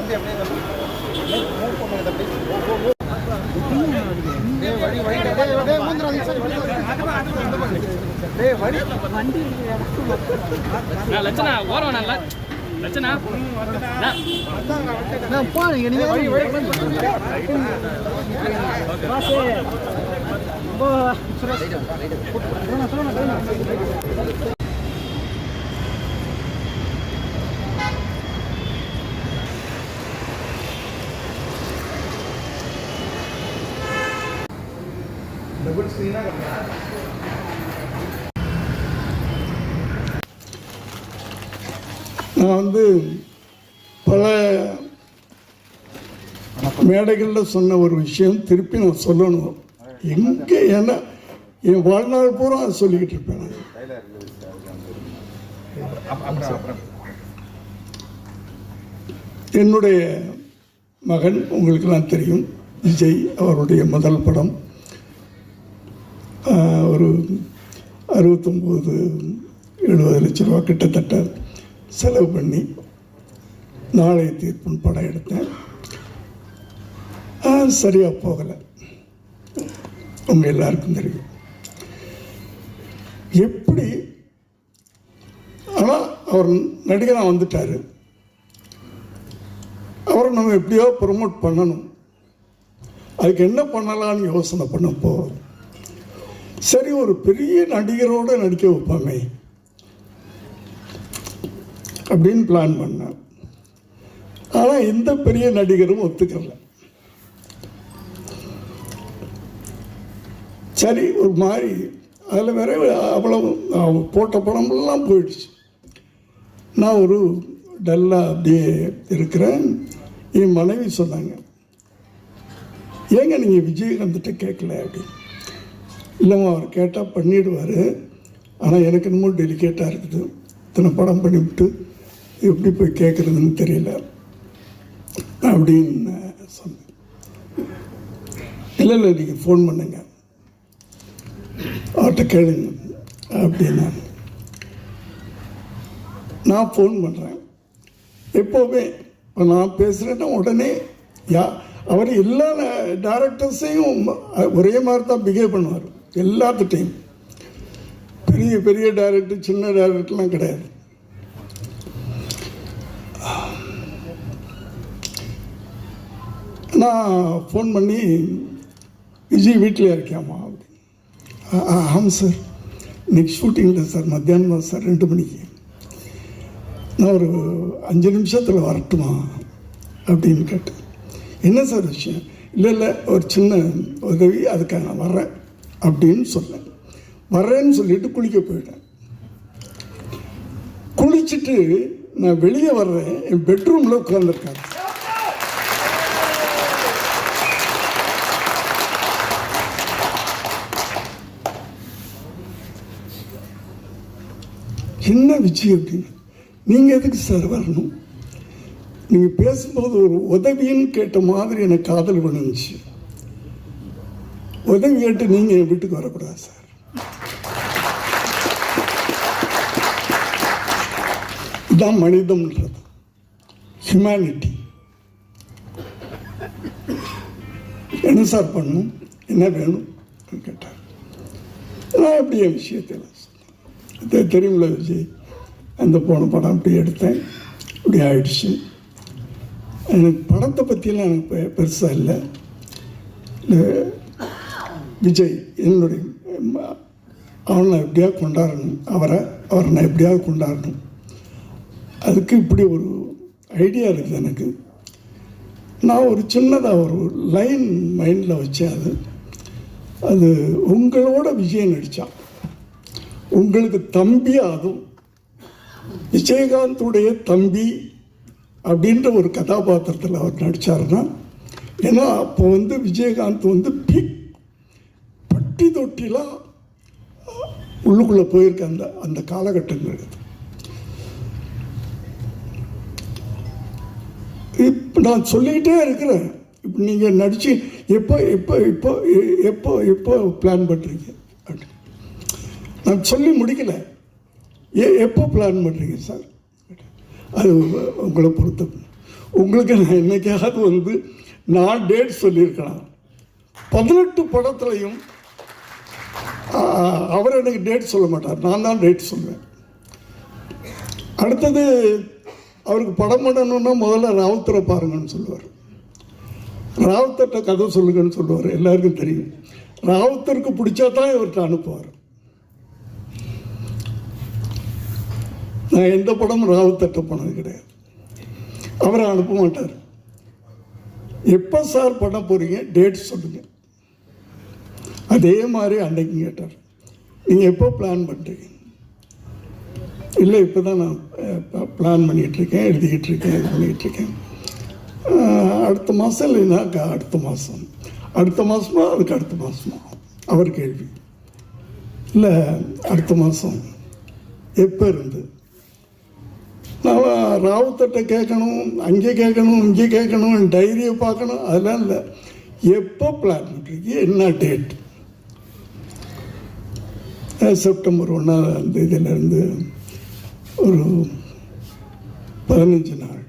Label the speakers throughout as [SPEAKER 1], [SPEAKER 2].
[SPEAKER 1] தம்பி அப்படியே தம்பி மூவ் பண்ணுங்க தம்பி வழி வழி
[SPEAKER 2] நான் லட்சணா ஓரம் நல்லா லட்சணா?
[SPEAKER 1] போறேன் நீங்க வழி வழி. டபுள் ஸ்க்ரீனா
[SPEAKER 3] நான் வந்து பல மேடைகளில் சொன்ன ஒரு விஷயம் திருப்பி நான் சொல்லணும். எங்கே ஏன்னா என் வாழ்நாள் பூரா அதை சொல்லிக்கிட்டு இருப்பேன் என்னுடைய மகன் உங்களுக்கு நான் தெரியும் விஜய் அவருடைய முதல் படம். ஒரு அறுபத்தொம்போது எழுபது லட்ச ரூபா கிட்டத்தட்ட செலவு பண்ணி நாளைய தீர்ப்புன்னு படம் எடுத்தேன். சரியாக போகலை. உங்கள் எல்லாருக்கும் தெரியும். எப்படி ஆனால் அவர் நடிகராக வந்துட்டார். அவரை நம்ம எப்படியோ ப்ரொமோட் பண்ணணும். அதுக்கு என்ன பண்ணலாம்னு யோசனை பண்ணப்போ சரி ஒரு பெரிய நடிகரோட நடிக்க வைப்பாமே அப்படின்னு பிளான் பண்ணேன் ஆனால் எந்த பெரிய நடிகரும் ஒத்துக்கல. சரி ஒரு மாதிரி அதில் வேற அவ்வளவு போட்ட படம்லாம் போயிடுச்சு. நான் ஒரு டல்லாக அப்படியே இருக்கிறேன் என் மனைவி சொன்னாங்க. ஏங்க நீங்கள் விஜயகாந்த்கிட்ட கேட்கல அப்படின்னு. இல்லைம்மா அவர் கேட்டால் பண்ணிடுவார். ஆனால் எனக்கு இன்னமும் டெலிகேட்டாக இருக்குது. இத்தனை படம் பண்ணிவிட்டு எப்படி போய் கேட்குறதுன்னு தெரியல. அப்படின்னு சொன்னேன். இல்லை இல்லை நீங்கள் ஃபோன் பண்ணுங்க. அவர்கிட்ட கேளுங்க அப்படின்னா. நான் ஃபோன் பண்ணுறேன் எப்போவுமே இப்போ நான் பேசுகிறேன்னா உடனே யா அவர் எல்லா டேரக்டர்ஸையும் ஒரே மாதிரி தான் பிஹேவ் பண்ணுவார். எல்லாத்துட்டையும். பெரிய பெரிய டைரக்டர் சின்ன டைரக்டர்லாம் கிடையாது. நான் ஃபோன் பண்ணி விஜய் வீட்டில் இருக்கியாமா அப்படின்னு. "ஆ- ஆமாம் சார் இன்னைக்கு ஷூட்டிங்கில் சார் மத்தியானம் தான் சார் ரெண்டு மணிக்கு. நான் ஒரு அஞ்சு நிமிஷத்தில் வரட்டுமா அப்படின்னு கேட்டேன். என்ன சார் விஷயம்? இல்லை இல்லை ஒரு சின்ன உதவி அதுக்காக நான் வர்றேன். அப்படின்னு சொன்னேன். வர்றேன்னு சொல்லிட்டு குளிக்க போயிட்டேன். குளிச்சுட்டு நான் வெளியே வர்றேன். என் பெட்ரூமில் உட்காந்துருக்காங்க என்ன விஜய் அப்படின்னு? நீங்கள் எதுக்கு சார் வரணும்? நீங்கள் பேசும்போது ஒரு உதவின்னு கேட்ட மாதிரி எனக்கு காதல் பண்ணுச்சு உதவி கேட்டு நீங்கள் என் வீட்டுக்கு வரக்கூடாது சார். இதான் மனிதம்ன்றது. ஹியூமனிட்டி என்ன சார் பண்ணணும்? என்ன வேணும்? கேட்டார். நான் எப்படி என் விஷயத்தில் சொன்னேன். தெரியுமில்ல விஜய்? அந்த போன படம் அப்படி எடுத்தேன். இப்படி ஆயிடுச்சு. எனக்கு படத்தை பற்றியெல்லாம் எனக்கு பெருசாக இல்லை விஜய் என்னுடைய அவனை நான் எப்படியாவது கொண்டாடணும் அவரை அவரை நான் எப்படியாவது கொண்டாடணும். அதுக்கு இப்படி ஒரு ஐடியா இருக்குது எனக்கு. நான் ஒரு சின்னதாக ஒரு லைன் மைண்டில் வச்சேன் அது. அது உங்களோட விஜய் நடித்தான் உங்களுக்கு தம்பி அதுவும். விஜயகாந்துடைய தம்பி அப்படின்ற ஒரு கதாபாத்திரத்தில் அவர் நடித்தாருன்னா ஏன்னா அப்போ வந்து விஜயகாந்த் வந்து பிக் தொட்டி தொட்டிலாம் உள்ளுக்குள்ளே போயிருக்க அந்த அந்த காலகட்டங்கள் இப்போ நான் சொல்லிக்கிட்டே இருக்கிறேன். இப்போ நீங்கள் நடித்து எப்போ எப்போ இப்போ எ- எப்போ எப்போ பிளான் பண்ணுறீங்க அப்படின்னு நான் சொல்லி முடிக்கல. ஏ எப்போ பிளான் பண்ணுறீங்க சார்? அது உங்களை பொறுத்த உங்களுக்கு நான் என்னைக்காவது வந்து நான் டேட் சொல்லியிருக்கலாம். பதினெட்டு படத்துலையும் அவர் எனக்கு டேட் சொல்ல மாட்டார். நான் தான் டேட் சொல்லுவேன் அடுத்தது அவருக்கு படம் பண்ணணும்னா முதல்ல ராவுத்தரை பாருங்கன்னு சொல்லுவார். ராவுத்தர்கிட்ட கதை சொல்லுங்கன்னு சொல்லுவார். எல்லாருக்கும் தெரியும். ராவுத்தருக்கு பிடிச்சா தான் இவர்கிட்ட அனுப்புவார். நான் எந்த படமும் ராவுத்தர்கிட்ட போனது கிடையாது. அவரை அனுப்ப மாட்டார். எப்போ சார் பண்ண போகிறீங்க டேட் சொல்லுங்கள் அதே மாதிரி அன்னைக்கு கேட்டார். நீங்கள் எப்போ பிளான் பண்ணுறீங்க இல்லை இப்போ தான் நான் பிளான் பண்ணிகிட்ருக்கேன் எழுதிக்கிட்டு இருக்கேன் இது பண்ணிக்கிட்டு இருக்கேன் அடுத்த மாதம் இல்லைன்னாக்கா அடுத்த மாதம் அடுத்த மாதமா அதுக்கு அடுத்த மாதமா அவர் கேள்வி. இல்லை அடுத்த மாதம் எப்போ இருந்து? நான் ராவுத்தட்டை கேட்கணும் அங்கே கேட்கணும் இங்கே கேட்கணும் டைரியை பார்க்கணும் அதெல்லாம் இல்லை. எப்போ பிளான் பண்ணுறீங்க என்ன டேட் செப்டம்பர் ஒன்றாம் தேதியிலேருந்து ஒரு பதினஞ்சு நாள்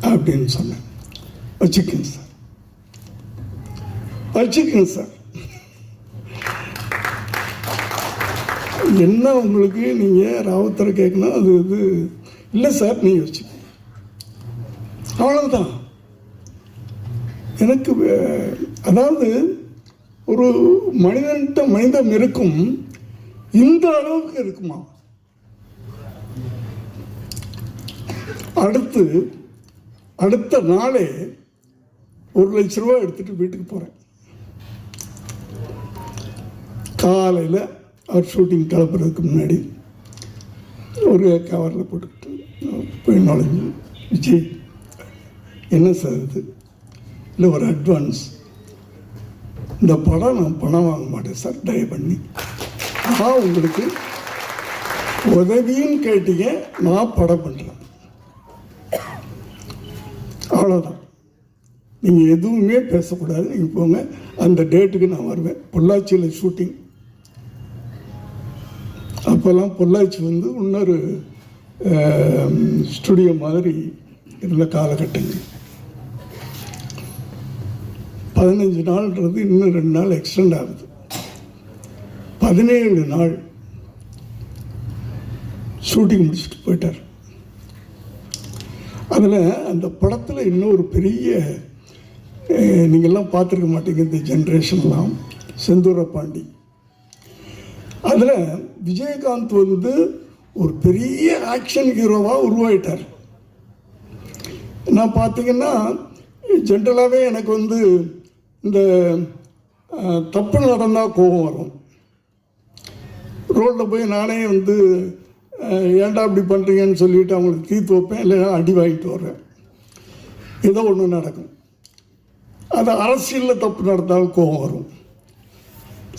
[SPEAKER 3] அப்படின்னு சொன்னேன். வச்சுக்கோங்க சார். வச்சுக்கோங்க சார். என்ன உங்களுக்கு நீங்கள் ராவுத்தரை கேட்கணும் அது இது. இல்லை சார் நீங்கள் வச்சுக்கோங்க. அவ்வளவுதான். எனக்கு அதாவது ஒரு மனிதன்கிட்ட மனிதம் இருக்கும் இந்த அளவுக்கு இருக்குமா? அடுத்து அடுத்த நாளே ஒரு லட்ச ரூபா எடுத்துட்டு வீட்டுக்கு போகிறேன் காலையில் அவர் ஷூட்டிங் கிளப்புறதுக்கு முன்னாடி ஒரு கவரில் போட்டுக்கிட்டு போய் நுழைஞ்சு விஜய் என்ன சார் இது? இல்லை ஒரு அட்வான்ஸ் இந்த படம் நான் பணம் வாங்க மாட்டேன் சார் தயவு பண்ணி. நான் உங்களுக்கு உதவியும் கேட்டீங்க நான் படம் பண்ணுறேன் அவ்வளோதான் நீங்கள் எதுவுமே பேசக்கூடாது. நீங்கள் போங்க. அந்த டேட்டுக்கு நான் வருவேன். பொள்ளாச்சியில் ஷூட்டிங் அப்போல்லாம் பொள்ளாச்சி வந்து இன்னொரு ஸ்டுடியோ மாதிரி இருந்த காலகட்டங்கள். பதினஞ்சு நாள்ன்றது இன்னும் ரெண்டு நாள் எக்ஸ்டெண்ட் ஆகுது. பதினேழு நாள் ஷூட்டிங் முடிச்சுட்டு போயிட்டார். அதில் அந்த படத்தில் இன்னொரு பெரிய நீங்கள்லாம் பார்த்துருக்க மாட்டீங்க இந்த ஜென்ரேஷன்லாம் செந்தூர பாண்டி. அதில் விஜயகாந்த் வந்து ஒரு பெரிய ஆக்ஷன் ஹீரோவாக உருவாயிட்டார். நான் பார்த்தீங்கன்னா ஜென்ரலாகவே எனக்கு வந்து இந்த தப்பு நடந்தால் கோபம் வரும். ரோட்டில் போய் நானே வந்து ஏன்டா இப்படி பண்ணுறீங்கன்னு சொல்லிட்டு அவங்களுக்கு தீர்த்து வைப்பேன் இல்லைன்னா அடி வாங்கிட்டு வர்றேன் ஏதோ ஒன்று நடக்கும். அது அரசியலில் தப்பு நடந்தாலும் கோபம் வரும்.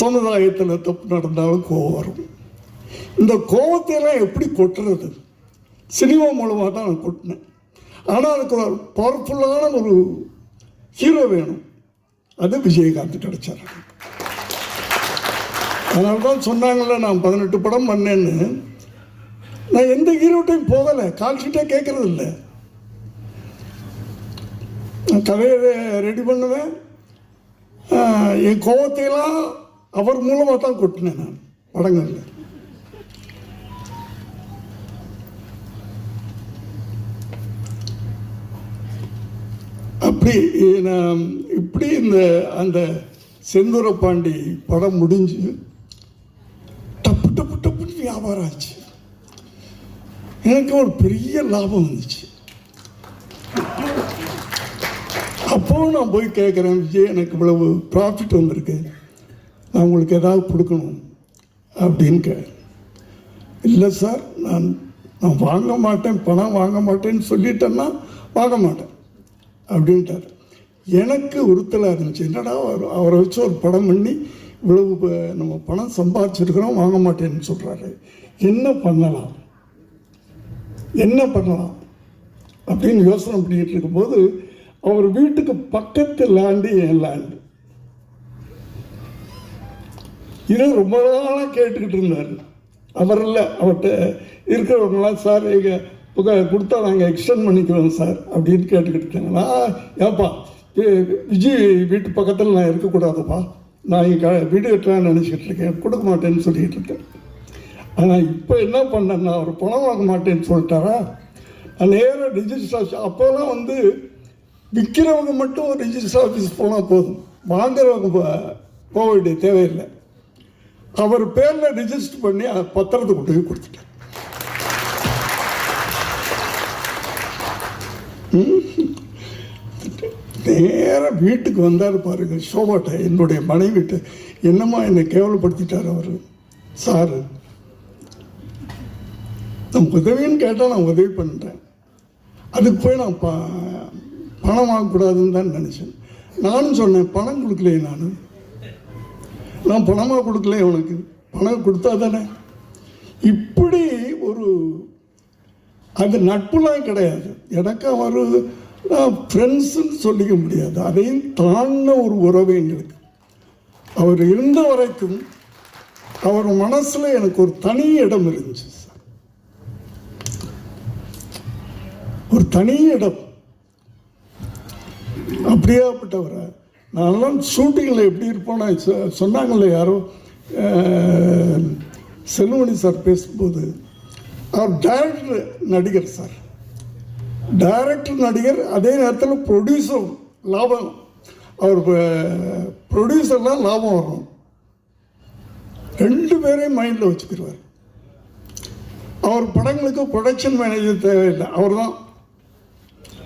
[SPEAKER 3] சமுதாயத்தில் தப்பு நடந்தாலும் கோபம் வரும். இந்த கோபத்தையெல்லாம் எப்படி கொட்டுறது? சினிமா மூலமாக தான் நான் கொட்டினேன். ஆனால் அதுக்கு ஒரு பவர்ஃபுல்லான ஒரு ஹீரோ வேணும். அது விஜயகாந்த் கிடைச்சார் அதனால தான் சொன்னாங்கல்ல நான் பதினெட்டு படம் பண்ணேன்னு. நான் எந்த ஹீரோட்டையும் போகலை. கால்ஷீட்டாக கேட்கறது இல்லை நான் கதையை ரெடி பண்ணுவேன். என் கோவத்தையெல்லாம் அவர் மூலமாக தான் கொட்டினேன் நான் படங்களில். அப்படி நான் இப்படி இந்த அந்த செந்தூர பாண்டி படம் முடிஞ்சு டப்பு டப்பு டப்புன்னு வியாபாரம் ஆச்சு. எனக்கு ஒரு பெரிய லாபம் வந்துச்சு. அப்போவும் நான் போய் கேட்குறேன் விஜய் எனக்கு இவ்வளவு ப்ராஃபிட் வந்திருக்கு. நான் உங்களுக்கு ஏதாவது கொடுக்கணும். அப்படின்னு கே இல்லை சார் நான் நான் வாங்க மாட்டேன் பணம் வாங்க மாட்டேன்னு சொல்லிட்டேன்னா வாங்க மாட்டேன். அப்படின்ட்டார். எனக்கு உறுத்தலாக இருந்துச்சு. என்னடா அவர் அவரை வச்சு ஒரு படம் பண்ணி இவ்வளவு ப- நம்ம பணம் சம்பாதிச்சிருக்கிறோம் வாங்க மாட்டேன்னு சொல்கிறாரு என்ன பண்ணலாம்? என்ன பண்ணலாம்? அப்படின்னு யோசனை பண்ணிகிட்டு இருக்கும்போது அவர் வீட்டுக்கு பக்கத்து லேண்டு என் லேண்டு இதை ரொம்ப நாளாக கேட்டுக்கிட்டு இருந்தார். அவர் இல்லை அவர்கிட்ட இருக்கிறவங்களாம் சார் எங்கள் கொடுத்தா நாங்கள் எக்ஸ்டெண்ட் பண்ணிக்கிறோம் சார் அப்படின்னு கேட்டுக்கிட்டு இருக்காங்க. ஏப்பா விஜய் வீட்டு பக்கத்தில் நான் இருக்கக்கூடாதுப்பா. நான் இங்கே வீடு கட்டுறேன்னு நினச்சிக்கிட்டு இருக்கேன். கொடுக்க மாட்டேன்னு சொல்லிட்டு இருக்கேன். ஆனால் இப்போ என்ன பண்ணேன்னா அவர் பணம் வாங்க மாட்டேன்னு சொல்லிட்டாரா? நான் நேராக ரிஜிஸ்டர் ஆஃபீஸ் அப்போல்லாம் வந்து விற்கிறவங்க மட்டும் ரிஜிஸ்டர் ஆஃபீஸ் போனால் போதும். வாங்குறவங்க போக வேண்டிய தேவையில்லை. அவர் பேரில் ரிஜிஸ்டர் பண்ணி பத்திரத்தை கொண்டு போய் கொடுத்துட்டேன் நேராக வீட்டுக்கு வந்தார் பாருங்கள் சோபாட்ட என்னுடைய மனைவிட்ட என்னம்மா என்னை கேவலப்படுத்திட்டார் அவர்? சாரு நான் உதவின்னு கேட்டால் நான் உதவி பண்ணுறேன் அதுக்கு போய் நான் ப பணம் வாங்கக்கூடாதுன்னு தான் நினச்சேன். நானும் சொன்னேன் பணம் கொடுக்கலையே நான். நான் பணமாக கொடுக்கல உனக்கு பணம் கொடுத்தா தானே. இப்படி ஒரு அது நட்புலாம் கிடையாது. எனக்கு அவர் ஃப்ரெண்ட்ஸுன்னு சொல்லிக்க முடியாது. அதையும் தாண்டின ஒரு உறவு எங்களுக்கு. அவர் இருந்த வரைக்கும் அவர் மனசில் எனக்கு ஒரு தனி இடம் இருந்துச்சு சார் ஒரு தனி இடம். அப்படியாப்பட்டவரை நான்லாம் ஷூட்டிங்கில் எப்படி இருப்போம் சொ- சொன்னாங்கல்ல யாரோ செல்வமணி சார் பேசும்போது அவர் டைரக்டர் நடிகர் சார். டைரக்டர் நடிகர் அதே நேரத்தில் ப்ரொடியூசர் லாபம். அவர் ப்ரொடியூசர்லாம் லாபம் வரும். ரெண்டு பேரையும் மைண்டில் வச்சுக்கிடுவார் அவர் படங்களுக்கு ப்ரொடக்ஷன் மேனேஜர் தேவையில்லை. அவர் தான்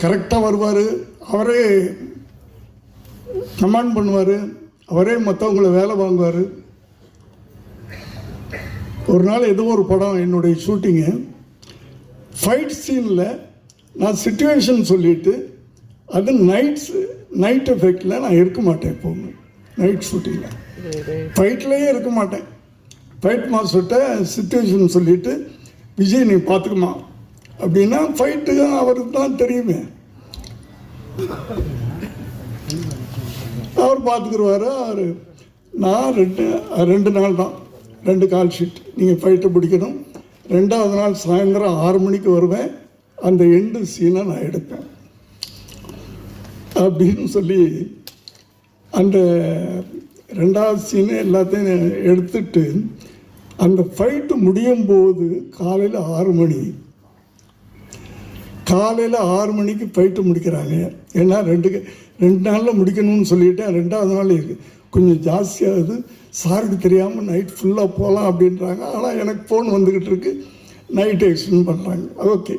[SPEAKER 3] கரெக்டாக வருவார். அவரே கமாண்ட் பண்ணுவார். அவரே மற்றவங்கள வேலை வாங்குவார். ஒரு நாள் ஏதோ ஒரு படம் என்னுடைய ஷூட்டிங்கு ஃபைட் சீனில் நான் சுச்சுவேஷன் சொல்லிவிட்டு அது நைட்ஸ் நைட் எஃபெக்டில் நான் இருக்க மாட்டேன் எப்போவுமே. நைட் ஷூட்டிங்கில் ஃபைட்லேயே இருக்க மாட்டேன். ஃபைட் மாஸ்டர்கிட்ட சுச்சுவேஷன் சொல்லிவிட்டு விஜய் நீ பார்த்துக்குமா அப்படின்னா ஃபைட்டு அவருக்கு தான் தெரியுமே. அவர் பார்த்துக்குருவாரு அவர். நான் ரெண்டு ரெண்டு நாள் தான். ரெண்டு கால் ஷீட் நீங்கள் ஃபைட்டு பிடிக்கணும். ரெண்டாவது நாள் சாயந்தரம் ஆறு மணிக்கு வருவேன். அந்த எண்டு சீனை நான் எடுப்பேன். அப்படின்னு சொல்லி அந்த ரெண்டாவது சீனு எல்லாத்தையும் எடுத்துட்டு அந்த ஃபைட்டு முடியும் போது காலையில் ஆறு மணி. காலையில் ஆறு மணிக்கு ஃபைட்டு முடிக்கிறாங்க. ஏன்னா ரெண்டு ரெண்டு நாளில் முடிக்கணும்னு சொல்லிட்டேன் ரெண்டாவது நாள் இருக்குது கொஞ்சம் ஜாஸ்தியாகுது சாருக்கு தெரியாமல் நைட் ஃபுல்லாக போகலாம் அப்படின்றாங்க. ஆனால் எனக்கு ஃபோன் வந்துக்கிட்டு இருக்கு. நைட் எக்ஸ்டெண்ட் பண்ணுறாங்க ஓகே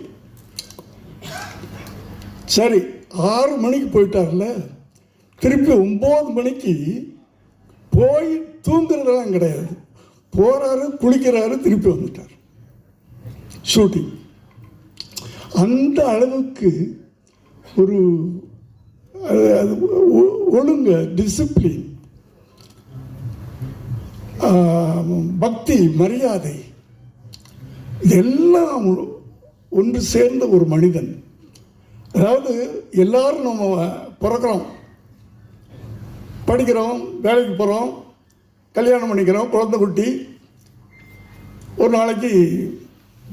[SPEAKER 3] சரி ஆறு மணிக்கு போயிட்டார்ல. திருப்பி ஒம்பது மணிக்கு போய் தூங்குறதெல்லாம் கிடையாது. போகிறாரு குளிக்கிறாரு திருப்பி வந்துட்டார். ஷூட்டிங் அந்த அளவுக்கு ஒரு அது ஒ- டிசிப்ளின் பக்தி மரியாதை இதெல்லாம் ஒன்று சேர்ந்த ஒரு மனிதன். அதாவது எல்லாரும் நம்ம பிறக்கிறோம். படிக்கிறோம் வேலைக்கு போகிறோம் கல்யாணம் பண்ணிக்கிறோம் குழந்தை குட்டி ஒரு நாளைக்கு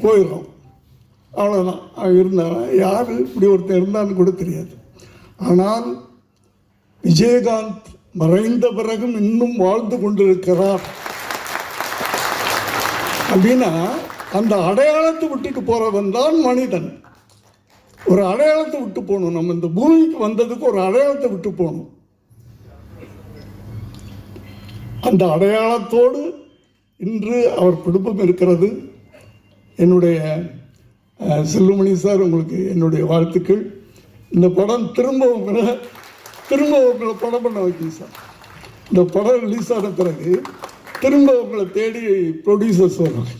[SPEAKER 3] போயிடுறோம். அவ்வளோதான் அவன் இருந்தான்? யார் இப்படி ஒருத்தர் இருந்தான்னு கூட தெரியாது. ஆனால் விஜயகாந்த் மறைந்த பிறகும் இன்னும் வாழ்ந்து கொண்டிருக்கிறார். அப்படின்னா அந்த அடையாளத்தை விட்டுட்டு போறவன் தான் மனிதன். ஒரு அடையாளத்தை விட்டு போகணும். நம்ம இந்த பூமிக்கு வந்ததுக்கு ஒரு அடையாளத்தை விட்டு போகணும். அந்த அடையாளத்தோடு இன்று அவர் குடும்பம் இருக்கிறது. என்னுடைய செல்லுமணி சார் உங்களுக்கு என்னுடைய வாழ்த்துக்கள். இந்த படம் திரும்பவும் உங்களை திரும்ப உங்களை படம் பண்ண வைக்கும் சார். இந்த படம் ரிலீஸ் ஆன பிறகு திரும்ப உங்களை தேடி ப்ரொடியூசர்ஸ் வருவாங்க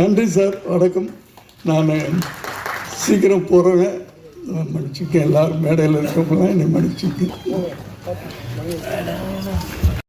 [SPEAKER 3] நன்றி சார். வணக்கம். நான் சீக்கிரம் போகிறேன் மன்னிச்சுக்கேன் எல்லோரும் மேடையில் இருக்கவங்களாம் என்னை மன்னிச்சுக்கேன்